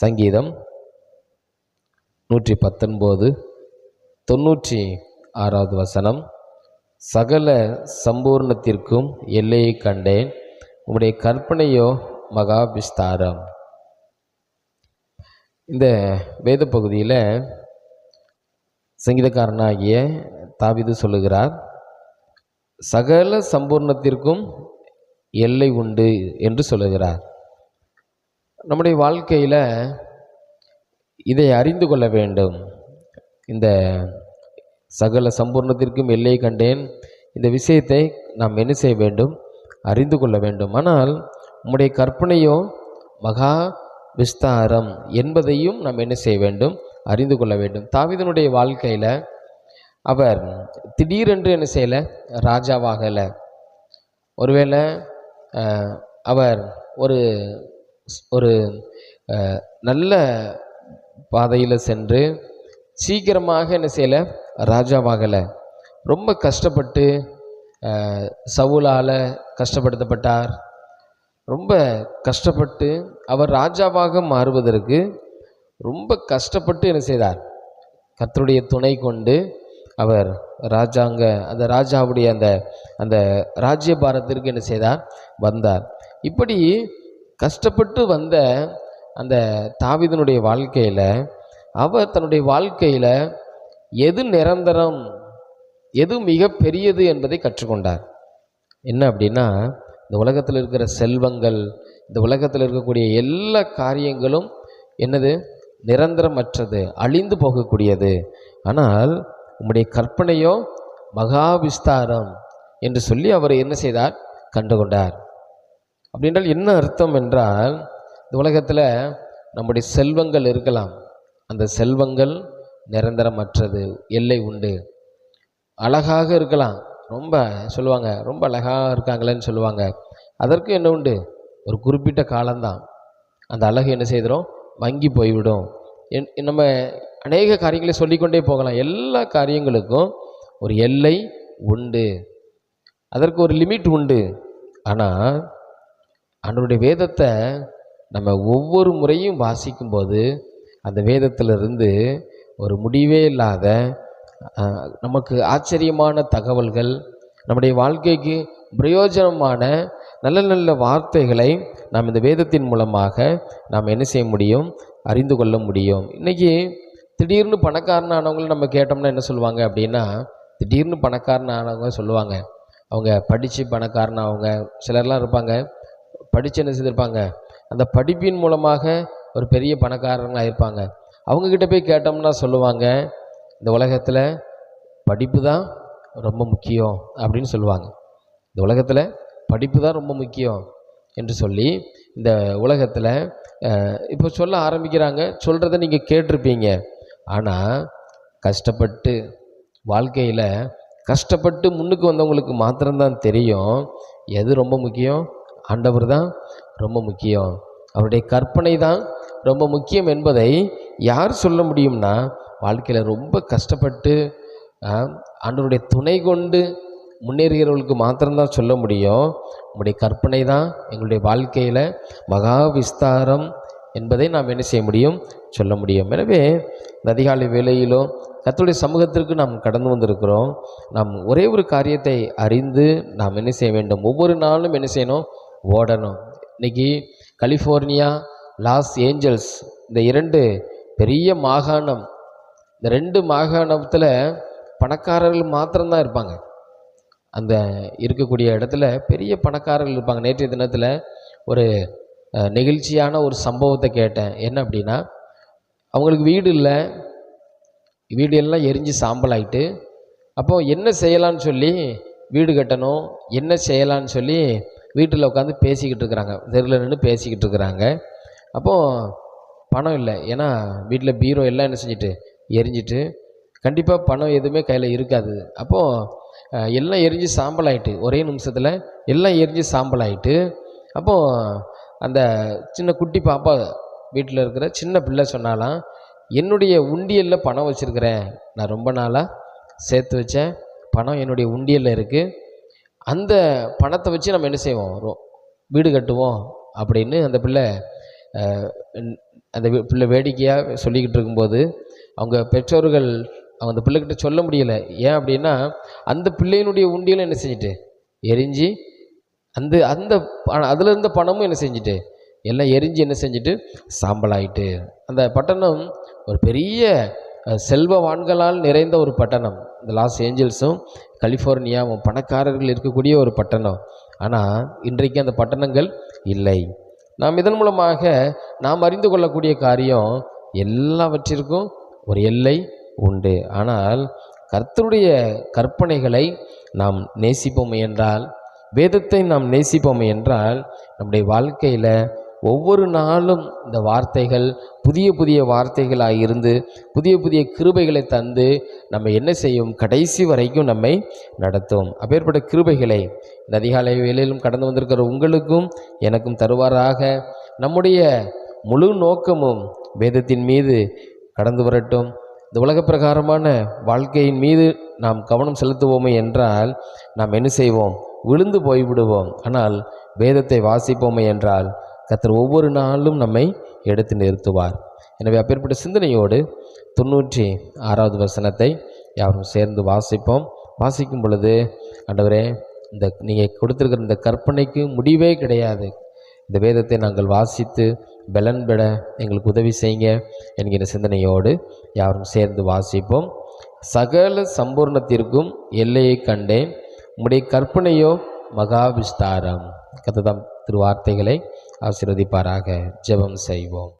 சங்கீதம் நூற்றி பத்தொன்பது தொண்ணூற்றி ஆறாவது வசனம். சகல சம்பூர்ணத்திற்கும் எல்லையை கண்டேன். உங்களுடைய கற்பனையோ மகா விஸ்தாரம். இந்த வேத பகுதியில் சங்கீதக்காரனாகிய தாவிது சொல்லுகிறார் சகல சம்பூர்ணத்திற்கும் எல்லை உண்டு என்று சொல்லுகிறார். நம்முடைய வாழ்க்கையில் இதை அறிந்து கொள்ள வேண்டும். இந்த சகல சம்பூர்ணத்திற்கும் எல்லை கண்டேன். இந்த விஷயத்தை நாம் என்ன செய்ய வேண்டும்? அறிந்து கொள்ள வேண்டும். ஆனால் உம்முடைய கற்பனையோ மகா விஸ்தாரம் என்பதையும் நாம் என்ன செய்ய வேண்டும்? அறிந்து கொள்ள வேண்டும். தாவிதனுடைய வாழ்க்கையில் அவர் திடீரென்று என்ன செய்யலை? ராஜாவாகலை. ஒருவேளை அவர் ஒரு ஒரு நல்ல பாதையில் சென்று சீக்கிரமாக என்ன செய்யலை? ராஜாவாகலை. ரொம்ப கஷ்டப்பட்டு சவுலால் கஷ்டப்படுத்தப்பட்டார். ரொம்ப கஷ்டப்பட்டு அவர் ராஜாவாக மாறுவதற்கு ரொம்ப கஷ்டப்பட்டு என்ன செய்தார்? கத்தருடைய துணை கொண்டு அவர் ராஜாங்க அந்த ராஜாவுடைய அந்த அந்த ராஜ்யபாரத்திற்கு என்ன செய்தார்? வந்தார். இப்படி கஷ்டப்பட்டு வந்த அந்த தாவிதனுடைய வாழ்க்கையில் அவர் தன்னுடைய வாழ்க்கையில் எது நிரந்தரம் எது மிக பெரியது என்பதை கற்றுக்கொண்டார். என்ன அப்படின்னா இந்த உலகத்தில் இருக்கிற செல்வங்கள் இந்த உலகத்தில் இருக்கக்கூடிய எல்லா காரியங்களும் என்னது? நிரந்தரமற்றது அழிந்து போகக்கூடியது. ஆனால் உம்முடைய கற்பனையோ மகா விஸ்தாரம் என்று சொல்லி அவர் என்ன செய்தார்? கண்டுகொண்டார். அப்படின்றால் என்ன அர்த்தம் என்றால் இந்த உலகத்தில் நம்முடைய செல்வங்கள் இருக்கலாம். அந்த செல்வங்கள் நிரந்தரமற்றது எல்லை உண்டு. அழகாக இருக்கலாம். ரொம்ப சொல்லுவாங்க ரொம்ப அழகாக இருக்காங்களேன்னு சொல்லுவாங்க. அதற்கு என்ன உண்டு? ஒரு குறிப்பிட்ட காலம்தான். அந்த அழகு என்ன செய்திடும் வங்கி போய்விடும். என் நம்ம அநேக காரியங்களை சொல்லிக்கொண்டே போகலாம். எல்லா காரியங்களுக்கும் ஒரு எல்லை உண்டு. அதற்கு ஒரு லிமிட் உண்டு. ஆனால் அன்றைய வேதத்தை நம்ம ஒவ்வொரு முறையும் வாசிக்கும்போது அந்த வேதத்திலிருந்து ஒரு முடிவே இல்லாத நமக்கு ஆச்சரியமான தகவல்கள் நம்முடைய வாழ்க்கைக்கு பிரயோஜனமான நல்ல நல்ல வார்த்தைகளை நாம் இந்த வேதத்தின் மூலமாக நாம் என்ன செய்ய முடியும்? அறிந்து கொள்ள முடியும். இன்றைக்கி திடீர்னு பணக்காரனானவங்களை நம்ம கேட்டோம்னா என்ன சொல்லுவாங்க அப்படின்னா திடீர்னு பணக்காரனானவங்க சொல்லுவாங்க. அவங்க படித்து பணக்காரனாவங்க சிலர்லாம் இருப்பாங்க. படித்து என்ன செஞ்சுருப்பாங்க? அந்த படிப்பின் மூலமாக ஒரு பெரிய பணக்காரங்க இருப்பாங்க அவங்கக்கிட்ட போய் கேட்டோம்னா சொல்லுவாங்க இந்த உலகத்தில் படிப்பு தான் ரொம்ப முக்கியம் அப்படின்னு சொல்லுவாங்க. இந்த உலகத்தில் படிப்பு தான் ரொம்ப முக்கியம் என்று சொல்லி இந்த உலகத்தில் இப்போ சொல்ல ஆரம்பிக்கிறாங்க. சொல்கிறத நீங்கள் கேட்டிருப்பீங்க. ஆனால் கஷ்டப்பட்டு வாழ்க்கையில் கஷ்டப்பட்டு முன்னுக்கு வந்தவங்களுக்கு மாத்திரம்தான் தெரியும் எது ரொம்ப முக்கியம் ஆண்டவர் தான் ரொம்ப முக்கியம். அவருடைய கற்பனை தான் ரொம்ப முக்கியம் என்பதை யார் சொல்ல முடியும்னா வாழ்க்கையில் ரொம்ப கஷ்டப்பட்டு ஆண்டவருடைய துணை கொண்டு முன்னேறுகிறவர்களுக்கு மாத்திரம்தான் சொல்ல முடியும். நம்முடைய கற்பனை தான் எங்களுடைய வாழ்க்கையில் மகா விஸ்தாரம் என்பதை நாம் என்ன செய்ய முடியும்? சொல்ல முடியும். எனவே இந்த அதிகாலை வேளையிலோ சமூகத்திற்கு நாம் கடந்து வந்திருக்கிறோம். நாம் ஒரே ஒரு காரியத்தை அறிந்து நாம் என்ன செய்ய வேண்டும்? ஒவ்வொரு நாளும் என்ன செய்யணும்? ஓடணும். இன்னைக்கு கலிஃபோர்னியா லாஸ் ஏஞ்சல்ஸ் இந்த இரண்டு பெரிய மாகாணம் இந்த ரெண்டு மாகாணத்தில் பணக்காரர்கள் மாத்திரம்தான் இருப்பாங்க. அந்த இருக்கக்கூடிய இடத்துல பெரிய பணக்காரர்கள் இருப்பாங்க. நேற்றைய தினத்தில் ஒரு நெகிழ்ச்சியான ஒரு சம்பவத்தை கேட்டேன். என்ன அப்படின்னா அவங்களுக்கு வீடு இல்லை. வீடு எல்லாம் எரிஞ்சு சாம்பல் ஆகிட்டு அப்போது என்ன செய்யலான்னு சொல்லி வீடு கட்டணும் என்ன செய்யலான்னு சொல்லி வீட்டில் உட்காந்து பேசிக்கிட்டு இருக்கிறாங்க. தெருவில் நின்று பேசிக்கிட்டு இருக்கிறாங்க. அப்போது பணம் இல்லை. ஏன்னா வீட்டில் பீரோ எல்லாம் என்ன செஞ்சுட்டு? எரிஞ்சிட்டு. கண்டிப்பாக பணம் எதுவுமே கையில் இருக்காது. அப்போது எல்லாம் எரிஞ்சு சாம்பல் ஆகிட்டு ஒரே நிமிஷத்தில் எல்லாம் எரிஞ்சு சாம்பல் ஆகிட்டு அப்போது அந்த சின்ன குட்டி பாப்பா வீட்டில் இருக்கிற சின்ன பிள்ளை சொன்னாலாம் என்னுடைய உண்டியலில் பணம் வச்சுருக்கிறேன். நான் ரொம்ப நாளாக சேர்த்து வச்சேன். பணம் என்னுடைய உண்டியலில் இருக்குது அந்த பணத்தை வச்சு நம்ம என்ன செய்வோம்? வீடு கட்டுவோம் அப்படின்னு அந்த பிள்ளை அந்த பிள்ளை வேடிக்கையாக சொல்லிக்கிட்டு இருக்கும்போது அவங்க பெற்றோர்கள் அவங்க அந்த பிள்ளைகிட்ட சொல்ல முடியல. ஏன் அப்படின்னா அந்த பிள்ளையினுடைய உண்டியலும் என்ன செஞ்சுட்டு? எரிஞ்சு அந்த அந்த பண- அதுல இருந்த பணமும் என்ன செஞ்சுட்டு? எல்லாம் எரிஞ்சு என்ன செஞ்சுட்டு? சாம்பலாயிட்டு. அந்த பட்டணம் ஒரு பெரிய செல்வ வான்களால் நிறைந்த ஒரு பட்டணம். இந்த லாஸ் ஏஞ்சல்ஸும் கலிஃபோர்னியாவும் பணக்காரர்கள் இருக்கக்கூடிய ஒரு பட்டணம். ஆனால் இன்றைக்கு அந்த பட்டணங்கள் இல்லை. நாம் இதன் மூலமாக நாம் அறிந்து கொள்ளக்கூடிய காரியம் எல்லாவற்றிற்கும் ஒரு எல்லை உண்டு. ஆனால் கர்த்தருடைய கற்பனைகளை நாம் நேசிப்போம் என்றால் வேதத்தை நாம் நேசிப்போம் என்றால் நம்முடைய வாழ்க்கையில் ஒவ்வொரு நாளும் இந்த வார்த்தைகள் புதிய புதிய வார்த்தைகளாக இருந்து புதிய புதிய கிருபைகளை தந்து நம்ம என்ன செய்யும்? கடைசி வரைக்கும் நம்மை நடத்தும். அப்பேற்பட்ட கிருபைகளை இந்த அதிகாலை வேலையிலும் கடந்து வந்திருக்கிற உங்களுக்கும் எனக்கும் தருவாராக. நம்முடைய முழு நோக்கமும் வேதத்தின் மீது கடந்து வரட்டும். இந்த உலக பிரகாரமான வாழ்க்கையின் மீது நாம் கவனம் செலுத்துவோமே என்றால் நாம் என்ன செய்வோம்? விழுந்து போய்விடுவோம். ஆனால் வேதத்தை வாசிப்போமே என்றால் கத்தர் ஒவ்வொரு நாளும் நம்மை எடுத்து நிறுத்துவார். எனவே அப்பேற்பட்ட சிந்தனையோடு தொண்ணூற்றி ஆறாவது வசனத்தை யாரும் சேர்ந்து வாசிப்போம். வாசிக்கும் பொழுது ஆண்டவரே இந்த நீங்கள் கொடுத்துருக்கிற இந்த கற்பனைக்கு முடிவே கிடையாது. இந்த வேதத்தை நாங்கள் வாசித்து பலன் பெற எங்களுக்கு உதவி செய்யுங்க என்கிற சிந்தனையோடு யாரும் சேர்ந்து வாசிப்போம். சகல சம்பூர்ணத்திற்கும் எல்லையை கண்டேன். உம்முடைய கற்பனையோ மகாவிஸ்தாரம் கத்ததாம் திருவார்த்தைகளை ஆசிர்வதிப்பாராக. ஜெபம் செய்வோம்.